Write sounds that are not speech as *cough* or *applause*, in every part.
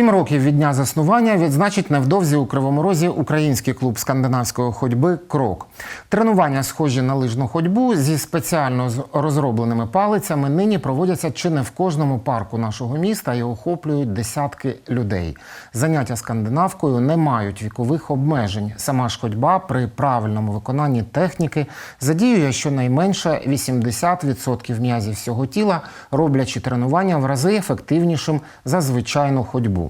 Сім років від дня заснування відзначить невдовзі у Кривому Розі український клуб скандинавської ходьби Крок. Тренування, схожі на лижну ходьбу зі спеціально розробленими палицями, нині проводяться чи не в кожному парку нашого міста і охоплюють десятки людей. Заняття скандинавкою не мають вікових обмежень. Сама ж ходьба при правильному виконанні техніки задіює щонайменше 80% м'язів всього тіла, роблячи тренування в рази ефективнішим за звичайну ходьбу.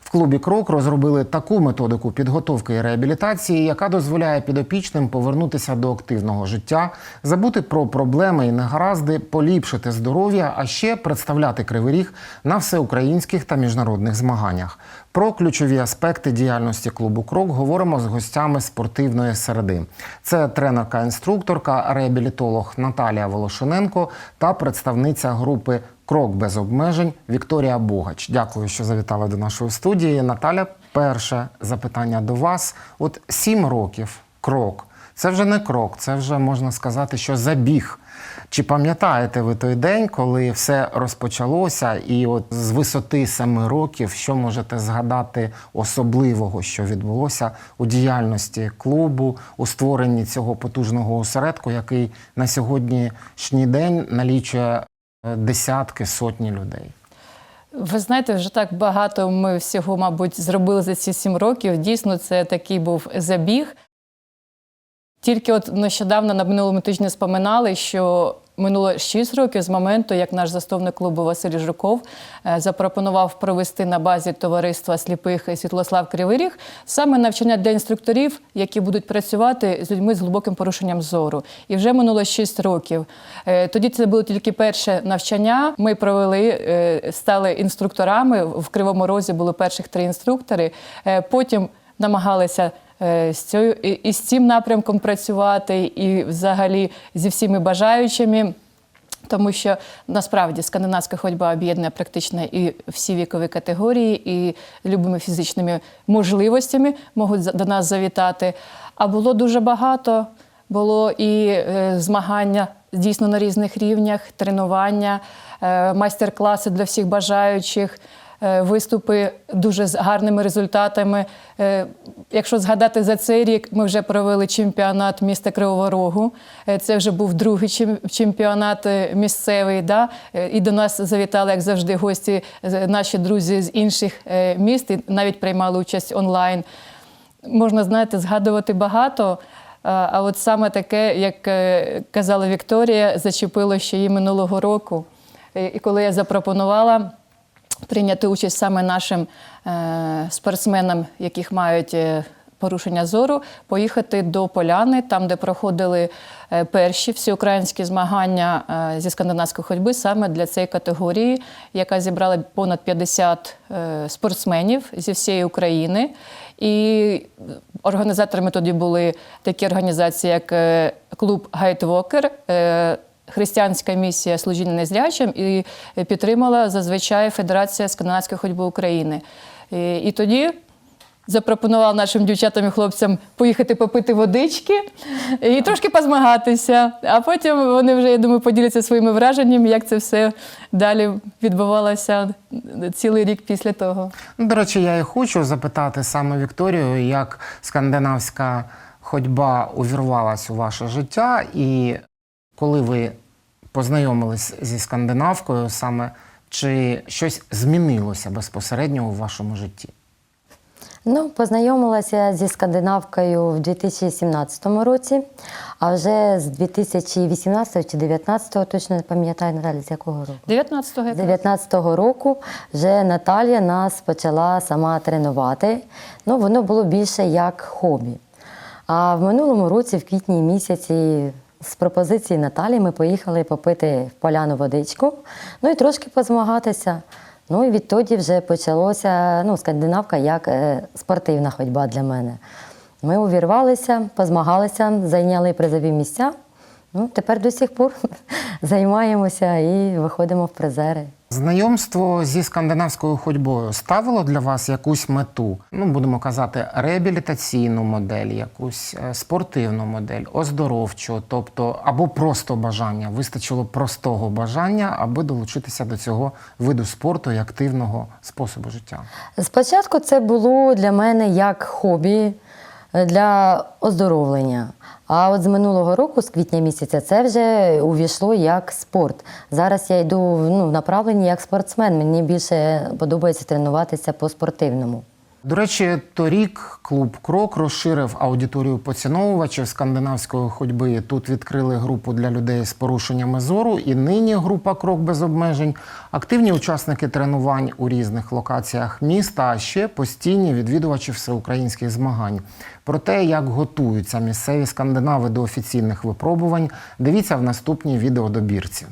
В клубі Крок розробили таку методику підготовки і реабілітації, яка дозволяє підопічним повернутися до активного життя, забути про проблеми і негаразди, поліпшити здоров'я, а ще представляти кривий ріг на всеукраїнських та міжнародних змаганнях. Про ключові аспекти діяльності клубу Крок говоримо з гостями спортивної середи. Це тренерка-інструкторка, реабілітолог Наталія Волошиненко та представниця групи Крок без обмежень Вікторія Богач. Дякую, що завітали до нашої студії. Наталя, перше запитання до вас. От сім років крок. Це вже не крок, це вже можна сказати, що забіг. Чи пам'ятаєте ви той день, коли все розпочалося, і от з висоти семи років, що можете згадати особливого, що відбулося у діяльності клубу, у створенні цього потужного осередку, який на сьогоднішній день налічує е, десятки, сотні людей? Ви знаєте, вже так багато ми всього, мабуть, зробили за ці сім років. Дійсно, це такий був забіг. Тільки от нещодавно на минулому тижні споминали, що минуло 6 років з моменту, як наш засновник клубу Василь Жуков е, запропонував провести на базі товариства сліпих Світлослав Кривий Ріг саме навчання для інструкторів, які будуть працювати з людьми з глибоким порушенням зору. І вже минуло 6 років. Е, Тоді це було тільки перше навчання. Ми провели, е, стали інструкторами. В Кривому Розі були перших три інструктори. Потім намагалися і, і з цим напрямком працювати, і взагалі зі всіми бажаючими. Тому що насправді скандинавська ходьба об'єднує практично і всі вікові категорії, і любими фізичними можливостями можуть до нас завітати. А було дуже багато. Було і е, змагання дійсно на різних рівнях, тренування, е, майстер-класи для всіх бажаючих е, виступи дуже з гарними результатами. Е, Якщо згадати за цей рік, ми вже провели чемпіонат міста Кривого Рогу. Е, Це вже був другий чемпіонат е, місцевий. Да? Е, І до нас завітали, як завжди, гості, е, наші друзі з інших е, міст, і навіть приймали участь онлайн. Можна, знаєте, згадувати багато. А от саме таке, як е, казала Вікторія, зачепило ще її минулого року. Е, І коли я запропонувала прийняти участь саме нашим е, спортсменам, яких мають е, порушення зору, поїхати до Поляни, там, де проходили е, перші всеукраїнські змагання зі скандинавської ходьби, саме для цієї категорії, яка зібрала понад 50 е, спортсменів зі всієї України. І організаторами тоді були такі організації, як клуб Гайтвокер. Е, Християнська місія служіння незрячим і підтримала зазвичай Федерація скандинавської ходьби України. І, і тоді запропонував нашим дівчатам і хлопцям поїхати попити водички і трошки позмагатися. А потім вони вже, я думаю, поділяться своїми враженнями, як це все далі відбувалося цілий рік після того. До речі, я і хочу запитати саме Вікторію, як скандинавська ходьба увірвалась у ваше життя, і коли ви познайомились зі скандинавкою, саме чи щось змінилося безпосередньо у вашому житті? Ну, познайомилася зі скандинавкою в 2017 році, а вже з 2018 чи 2019, точно не пам'ятаю Наталі, з якого року. 19-го З якраз. 19 року вже Наталія нас почала сама тренувати. Ну, воно було більше як хобі. А в минулому році, в квітні місяці, з пропозиції Наталі ми поїхали попити в поляну водичку, ну і трошки позмагатися. Ну і відтоді вже почалося ну, скандинавка як е, спортивна ходьба для мене. Ми увірвалися, позмагалися, зайняли призові місця. Ну, тепер до сих пор *laughs* займаємося і виходимо в призери. Знайомство зі скандинавською ходьбою ставило для вас якусь мету? Ну, будемо казати, реабілітаційну модель, якусь е, спортивну модель, оздоровчу, тобто або просто бажання. Вистачило простого бажання, аби долучитися до цього виду спорту і активного способу життя. Спочатку це було для мене як хобі е, для оздоровлення. А от з минулого року, з квітня місяця, це вже увійшло як спорт. Зараз я йду ну, в направленні як спортсмен. Мені більше подобається тренуватися по спортивному. До речі, торік клуб Крок розширив аудиторію поціновувачів скандинавської ходьби. Тут відкрили групу для людей з порушеннями зору, і нині група Крок без обмежень. Активні учасники тренувань у різних локаціях міста, а ще постійні відвідувачі всеукраїнських змагань. Про те, як готуються місцеві скандинави до офіційних випробувань, дивіться в наступній відеодобірці.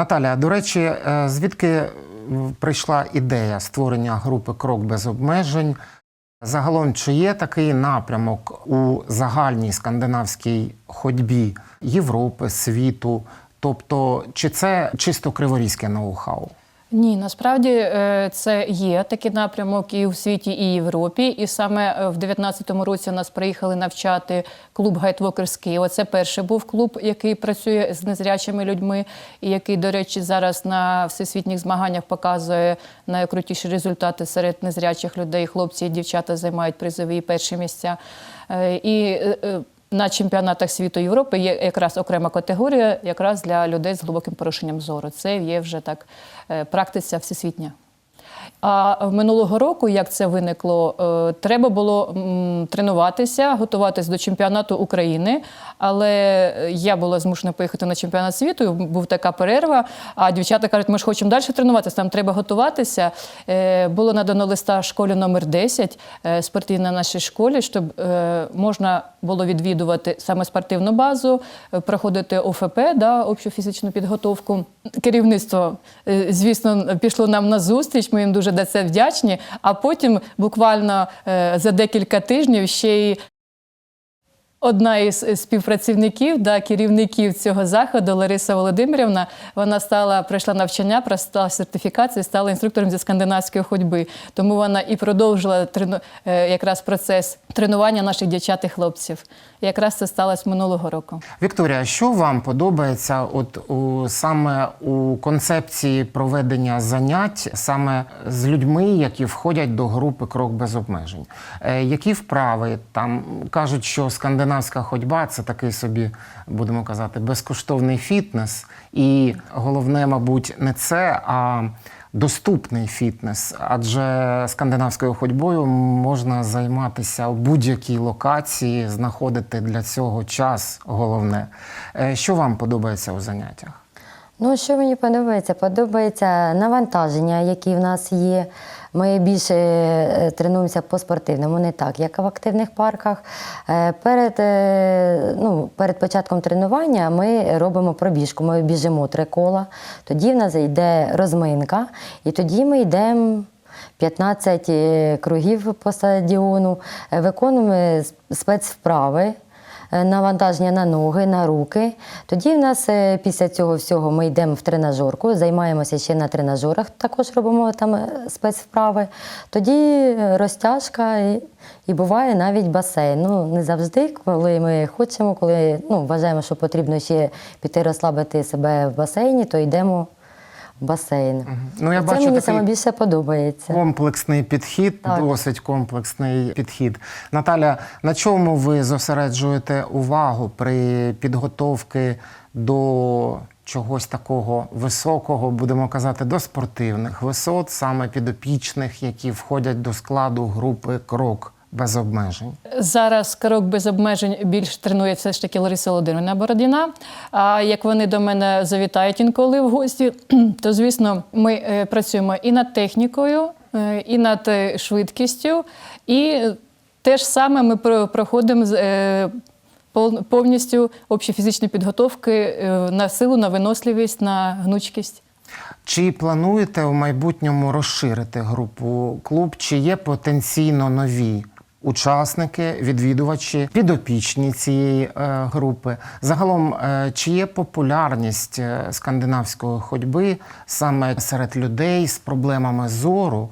Наталя, до речі, е, звідки прийшла ідея створення групи Крок без обмежень? Загалом, чи є такий напрямок у загальній скандинавській ходьбі Європи, світу? Тобто, чи це чисто криворізьке ноу-хау? Ні, насправді е, це є такий напрямок і в світі, і в Європі. І саме е, в 2019 році нас приїхали навчати клуб Гайтвокер з Києва. Це перший був клуб, який працює з незрячими людьми, і який, до речі, зараз на всесвітніх змаганнях показує найкрутіші результати серед незрячих людей. Хлопці і дівчата займають призові перші місця. Е, І на чемпіонатах світу Європи є якраз окрема категорія, якраз для людей з глибоким порушенням зору. Це є вже так е, практиця всесвітня. А минулого року, як це виникло, е, треба було тренуватися, готуватися до чемпіонату України. Але я була змушена поїхати на чемпіонат світу. Був така перерва. А дівчата кажуть, ми ж хочемо далі тренуватися, нам треба готуватися. Е, Було надано листа школі номер 10 е, спортивній нашій школі, щоб е, можна було відвідувати саме спортивну базу, е, проходити ОФП, да, общу фізичну підготовку. Керівництво, е, звісно, пішло нам на зустріч. Ми їм дуже за це вдячні. А потім, буквально е, за декілька тижнів, ще й Одна із співпрацівників, да, керівників цього заходу, Лариса Володимирівна, вона стала пройшла навчання, пройшла сертифікацію, стала інструктором зі скандинавської ходьби. Тому вона і продовжила трену, е, якраз процес тренування наших дівчат і хлопців. Якраз це сталося минулого року. Вікторія, що вам подобається от у, саме у концепції проведення занять саме з людьми, які входять до групи Крок без обмежень? Е, які вправи там кажуть, що скандинавська ходьба це такий собі, будемо казати, безкоштовний фітнес, і головне, мабуть, не це, а доступний фітнес, адже скандинавською ходьбою можна займатися у будь-якій локації, знаходити для цього час. Головне, Е, що вам подобається у заняттях? Ну, що мені подобається? Подобається навантаження, які в нас є. Ми більше е, тренуємося по спортивному, не так, як в активних парках. Е, Перед, е, ну, перед початком тренування ми робимо пробіжку, ми біжимо три кола. Тоді в нас йде розминка, і тоді ми йдемо 15 е, кругів по стадіону, виконуємо спецвправи. Е, навантаження на ноги, на руки. Тоді в нас е, після цього всього ми йдемо в тренажерку, займаємося ще на тренажерах, також робимо там е, спецвправи. Тоді розтяжка і, і буває навіть басейн. Ну, не завжди, коли ми хочемо, коли ну, вважаємо, що потрібно ще піти розслабити себе в басейні, то йдемо басейн. Ну, я Це бачу мені такий саме більше подобається. Комплексний підхід, Так. досить комплексний підхід. Наталя, на чому ви зосереджуєте увагу при підготовці до чогось такого високого, будемо казати, до спортивних висот, саме підопічних, які входять до складу групи крок без обмежень? Зараз крок без обмежень більш тренує все ж таки Лариса Володимирівна Бородіна. А як вони до мене завітають інколи в гості, *clears throat* то звісно ми е, працюємо і над технікою, е, і над е, швидкістю, і те ж саме ми проходимо з, повністю общі фізичні підготовки на силу, на виносливість, на гнучкість. Чи плануєте в майбутньому розширити групу клуб? Чи є потенційно нові учасники, відвідувачі, підопічні цієї е, групи? Загалом, е, чи є популярність е, скандинавської ходьби саме серед людей з проблемами зору?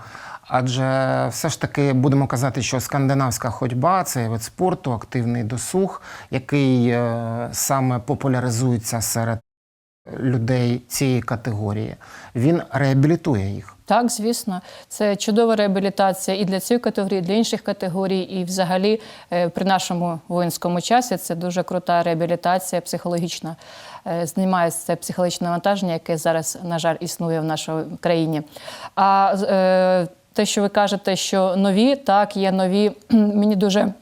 Адже все ж таки будемо казати, що скандинавська ходьба це вид спорту, активний досуг, який е, саме популяризується серед людей цієї категорії. Він реабілітує їх. Так, звісно, це чудова реабілітація і для цієї категорії, і для інших категорій. І взагалі е, при нашому воїнському часі це дуже крута реабілітація психологічна. Е, Знімається це психологічне навантаження, яке зараз, на жаль, існує в нашій країні. А е, те, що ви кажете, що нові, так, є нові, *clears throat* мені дуже.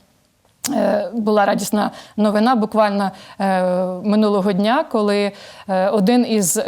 Е, Була радісна новина буквально е, минулого дня, коли е, один із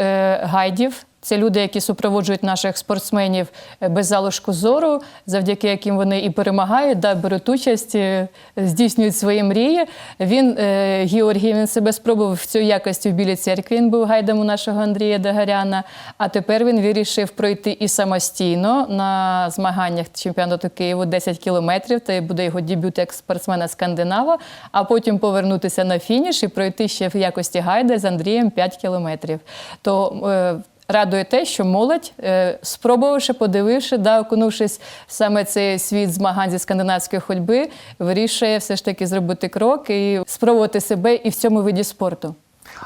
гайдів, це люди, які супроводжують наших спортсменів е, без залишку зору, завдяки яким вони і перемагають, да, беруть участь, е, здійснюють свої мрії. Він, е, Георгій, він себе спробував в цю якості в Білій церкві. Він був гайдом у нашого Андрія Дагаряна. А тепер він вирішив пройти і самостійно на змаганнях чемпіонату Києву 10 кілометрів. Це буде його дебют як спортсмена скандинава, а потім повернутися на фініш і пройти ще в якості гайда з Андрієм 5 кілометрів. То Радує те, що молодь, е, спробувавши, подививши, да, окунувшись саме цей світ змагань зі скандинавської ходьби, вирішує все ж таки зробити крок і спробувати себе і в цьому виді спорту.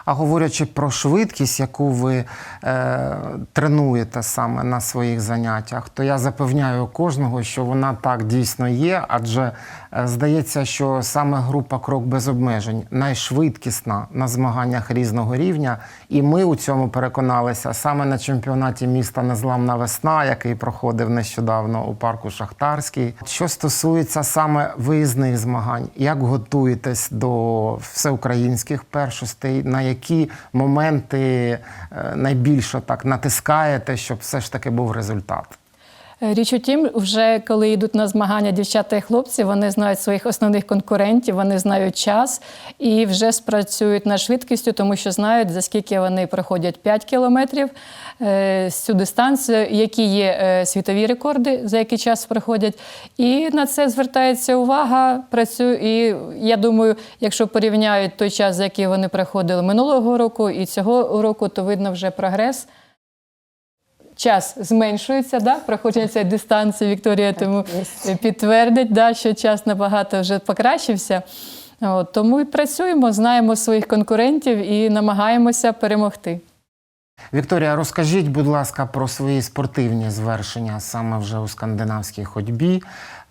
А говорячи про швидкість, яку ви е, тренуєте саме на своїх заняттях, то я запевняю кожного, що вона так дійсно є, адже здається, що саме група Крок без обмежень найшвидкісна на змаганнях різного рівня. І ми у цьому переконалися саме на чемпіонаті міста Незламна весна, який проходив нещодавно у парку Шахтарський. Що стосується саме виїзних змагань, як готуєтесь до всеукраїнських першостей? На які моменти е, найбільше так натискаєте, щоб все ж таки був результат? Річ у тім, вже коли йдуть на змагання дівчата і хлопці, вони знають своїх основних конкурентів, вони знають час і вже спрацюють над швидкістю, тому що знають, за скільки вони проходять 5 кілометрів е, цю дистанцію, які є е, світові рекорди, за який час проходять. І на це звертається увага. Працює, і я думаю, якщо порівняють той час, за який вони проходили минулого року і цього року, то видно вже прогрес час зменшується, да, проходження цієї дистанції. Вікторія тому є. підтвердить, да, що час набагато вже покращився. От, тому і працюємо, знаємо своїх конкурентів і намагаємося перемогти. Вікторія, розкажіть, будь ласка, про свої спортивні звершення саме вже у скандинавській ходьбі,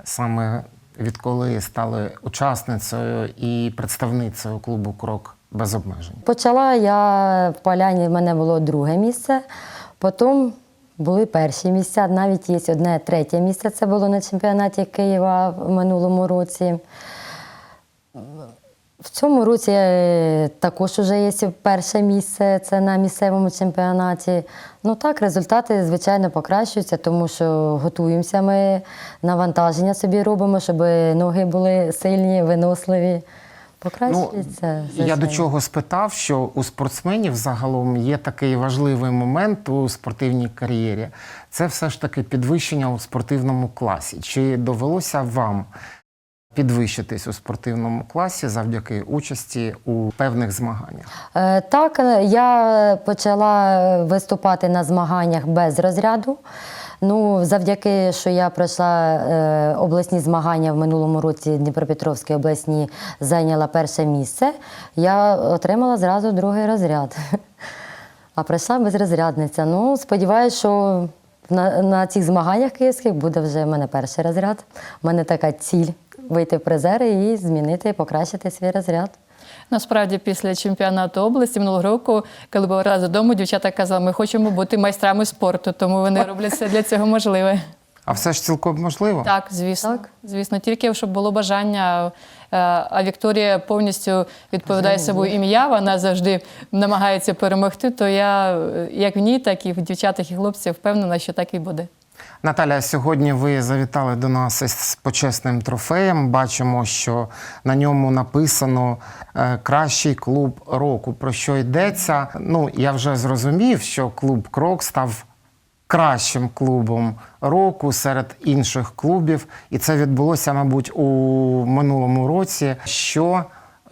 саме відколи стали учасницею і представницею клубу Крок без обмежень. Почала я в Поляні, в мене було друге місце, потім були перші місця, навіть є одне третє місце. Це було на чемпіонаті Києва в минулому році. В цьому році е, також вже є перше місце, це на місцевому чемпіонаті. Ну так, результати, звичайно, покращуються, тому що готуємося ми, навантаження собі робимо, щоб ноги були сильні, виносливі. Покращується. Ну, я до чого спитав, що у спортсменів загалом є такий важливий момент у спортивній кар'єрі. Це все ж таки підвищення у спортивному класі. Чи довелося вам підвищитись у спортивному класі завдяки участі у певних змаганнях? Е, Так, я почала виступати на змаганнях без розряду. Ну, завдяки, що я пройшла е, обласні змагання в минулому році Дніпропетровській обласні зайняла перше місце, я отримала зразу другий розряд. *laughs* А пройшла безрозрядниця. Ну, сподіваюся, що на, на цих змаганнях київських буде вже в мене перший розряд. У мене така ціль вийти в призери і змінити, покращити свій розряд. Насправді, після чемпіонату області минулого року, коли поверталася додому, дівчата казали, ми хочемо бути майстрами спорту, тому вони роблять все для цього можливе. А все ж цілком можливо? Так, звісно. Так. Звісно, тільки щоб було бажання. Е, А Вікторія повністю відповідає собою ім'я. Вона завжди намагається перемогти. То я, як в ній, так і в дівчатах і хлопців, впевнена, що так і буде. Наталя, сьогодні ви завітали до нас із почесним трофеєм. Бачимо, що на ньому написано е, кращий клуб року. Про що йдеться? Ну, я вже зрозумів, що клуб Крок став кращим клубом року серед інших клубів, і це відбулося, мабуть, у минулому році. Що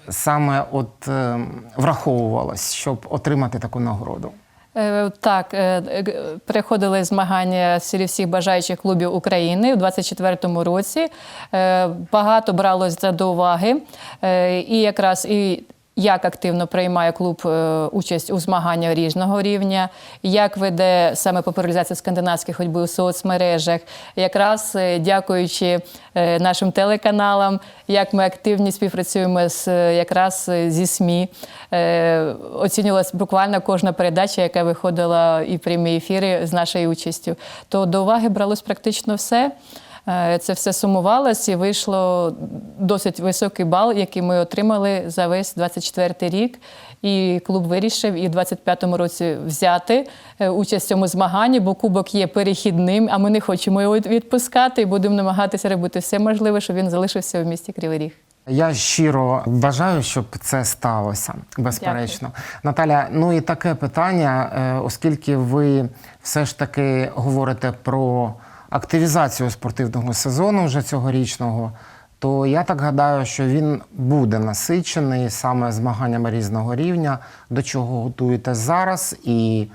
саме от е, враховувалось, щоб отримати таку нагороду? Е, Так, е, е, змагання серед всіх бажаючих клубів України у 2024 році. Багато бралося до уваги. І якраз і як активно приймає клуб е, участь у змаганнях різного рівня, як веде саме популяризація скандинавської ходьби у соцмережах, якраз е, дякуючи е, нашим телеканалам, як ми активні співпрацюємо з якраз зі СМІ. Оцінювалася буквально кожна передача, яка виходила і прямі ефіри з нашою участю. То до уваги бралось практично все. Е, Це все сумувалось і вийшло досить високий бал, який ми отримали за весь 24 рік. І клуб вирішив і в 25-му році взяти е, участь в цьому змаганні, бо кубок є перехідним, а ми не хочемо його відпускати і будемо намагатися робити все можливе, щоб він залишився в місті Кривий Ріг. Я щиро бажаю, щоб це сталося, безперечно. Наталя, ну і таке питання, е, оскільки ви все ж таки говорите про активізацію спортивного сезону вже цьогорічного, то я так гадаю, що він буде насичений саме змаганнями різного рівня, до чого готуєте зараз, і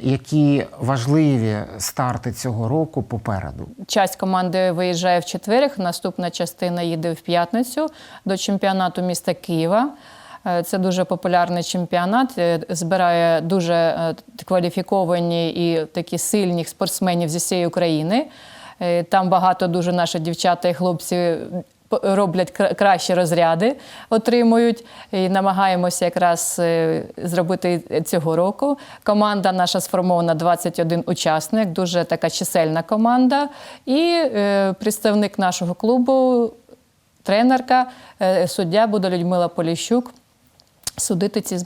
які важливі старти цього року попереду. Часть команди виїжджає в четверг, наступна частина їде в п'ятницю до чемпіонату міста Києва. Е, Це дуже популярний чемпіонат, е, збирає дуже е, кваліфіковані і такі сильних спортсменів зі всієї України. Там багато дуже наші дівчата і хлопці роблять кращі розряди, отримують. І намагаємося якраз зробити цього року. Команда наша сформована 21 учасник, дуже така чисельна команда. І представник нашого клубу, тренерка, суддя буде Людмила Поліщук. Судити ці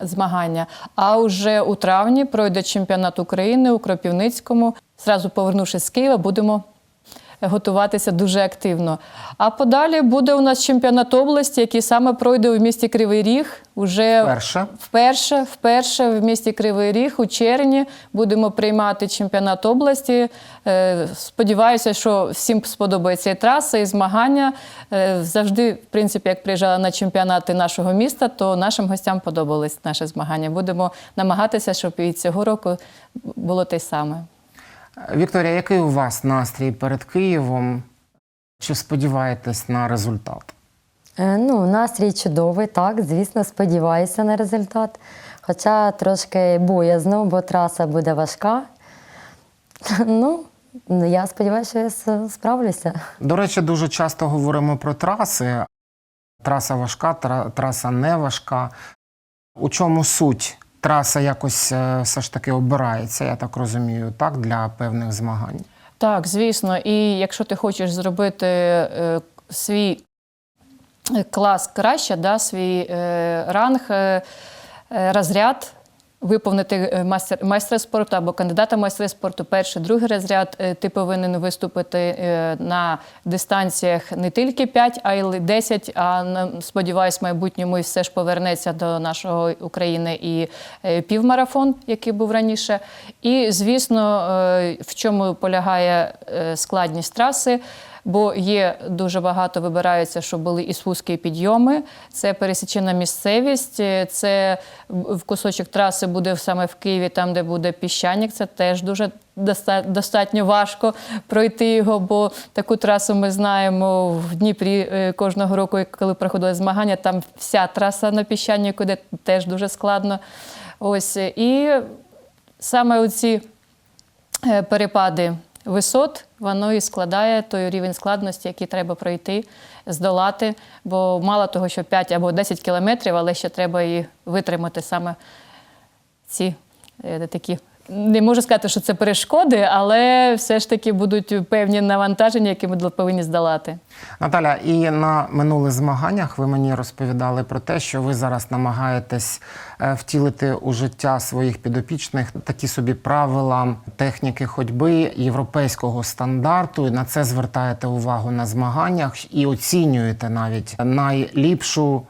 змагання. А вже у травні пройде чемпіонат України у Кропівницькому. Зразу повернувшись з Києва, будемо готуватися дуже активно. А подалі буде у нас чемпіонат області, який саме пройде у місті Кривий Ріг. Уже Перше. Вперше, вперше в місті Кривий Ріг у червні будемо приймати чемпіонат області. Е, Сподіваюся, що всім сподобається і траса, і змагання. Е, Завжди, в принципі, як приїжджала на чемпіонати нашого міста, то нашим гостям подобались наші змагання. Будемо намагатися, щоб і цього року було те саме. Вікторія, який у вас настрій перед Києвом? Чи сподіваєтесь на результат? Е, Ну, настрій чудовий, так, звісно, сподіваюся на результат. Хоча трошки боязно, бо траса буде важка. *laughs* Ну, я сподіваюся, що я справлюся. До речі, дуже часто говоримо про траси. Траса важка, траса не важка. У чому суть? Траса якось е, все ж таки обирається, я так розумію, так, для певних змагань. Так, звісно. І якщо ти хочеш зробити е, свій е, клас краще, да, свій е, ранг, е, е, розряд. Виповнити е, майстер, майстра спорту або кандидата в майстри спорту, перший, другий розряд, е, ти повинен виступити е, на дистанціях не тільки 5, а й 10, а сподіваюсь, в майбутньому і все ж повернеться до нашої України і півмарафон, який був раніше. І, звісно, в чому полягає складність траси. Бо є дуже багато вибираються, що були і спуски, і підйоми. Це пересічена місцевість, е, це в кусочок траси буде саме в Києві, там, де буде піщаник. Це теж дуже достатньо важко пройти його, бо таку трасу ми знаємо в Дніпрі е, кожного року, коли проходили змагання, там вся траса на піщанику, де теж дуже складно. Ось і саме оці е, перепади висот, воно і складає той рівень складності, який треба пройти, здолати. Бо мало того, що 5 або 10 кілометрів, але ще треба і витримати саме ці е, такі. Не можу сказати, що це перешкоди, але все ж таки будуть певні навантаження, які ми повинні здолати. Наталя, і на минулих змаганнях ви мені розповідали про те, що ви зараз намагаєтесь е, втілити у життя своїх підопічних такі собі правила техніки ходьби європейського стандарту. І на це звертаєте увагу на змаганнях і оцінюєте навіть найліпшу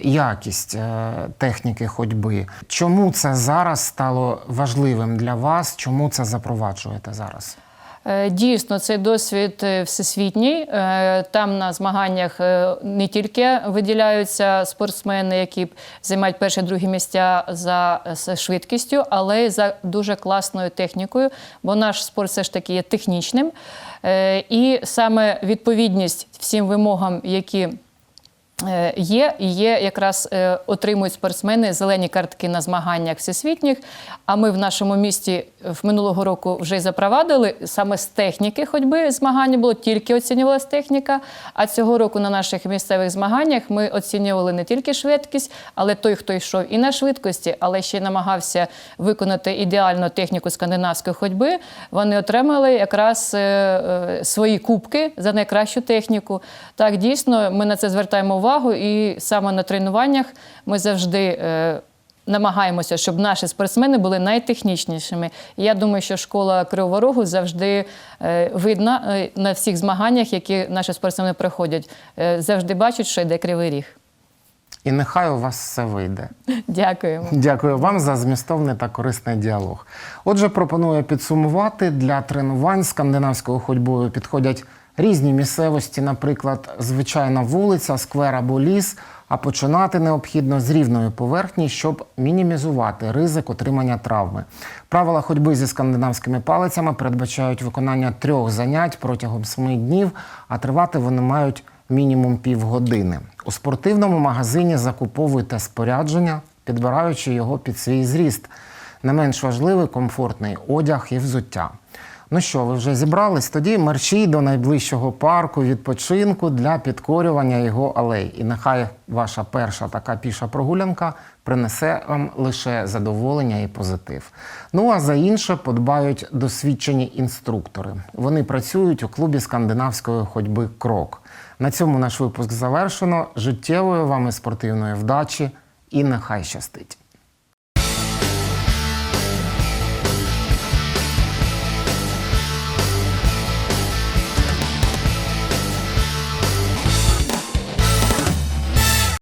якість е, техніки ходьби. Чому це зараз стало важливим для вас? Чому це запроваджуєте зараз? Е, Дійсно, цей досвід е, всесвітній. Там на змаганнях не тільки виділяються спортсмени, які займають перші другі місця за швидкістю, але й за дуже класною технікою, бо наш спорт все ж таки є технічним. І саме відповідність всім вимогам, які Є і є якраз е, отримують спортсмени зелені картки на змаганнях всесвітніх. А ми в нашому місті в минулого року вже й запровадили саме з техніки ходьби змагання було тільки оцінювалась техніка. А цього року на наших місцевих змаганнях ми оцінювали не тільки швидкість, але той, хто йшов і на швидкості, але ще й намагався виконати ідеальну техніку скандинавської ходьби. Вони отримали якраз е, е, свої кубки за найкращу техніку. Так, дійсно, ми на це звертаємо увагу, і саме на тренуваннях ми завжди. е, Намагаємося, щоб наші спортсмени були найтехнічнішими. І я думаю, що школа Кривого Рогу завжди е, видна е, на всіх змаганнях, які наші спортсмени проходять. Завжди бачать, що йде кривий ріг. І нехай у вас все вийде. *laughs* Дякуємо. Дякую вам за змістовний та корисний діалог. Отже, пропоную підсумувати для тренувань скандинавською ходьбою підходять різні місцевості, наприклад, звичайна вулиця, сквер або ліс. А починати необхідно з рівної поверхні, щоб мінімізувати ризик отримання травми. Правила ходьби зі скандинавськими палицями передбачають виконання трьох занять протягом семи днів, а тривати вони мають мінімум півгодини. У спортивному магазині закуповуйте спорядження, підбираючи його під свій зріст. Не менш важливий комфортний одяг і взуття. Ну що, ви вже зібрались? Тоді мерщій до найближчого парку відпочинку для підкорювання його алей. І нехай ваша перша така піша прогулянка принесе вам лише задоволення і позитив. Ну а за інше подбають досвідчені інструктори. Вони працюють у клубі скандинавської ходьби Крок. На цьому наш випуск завершено. Життєвої вам і спортивної вдачі, і нехай щастить!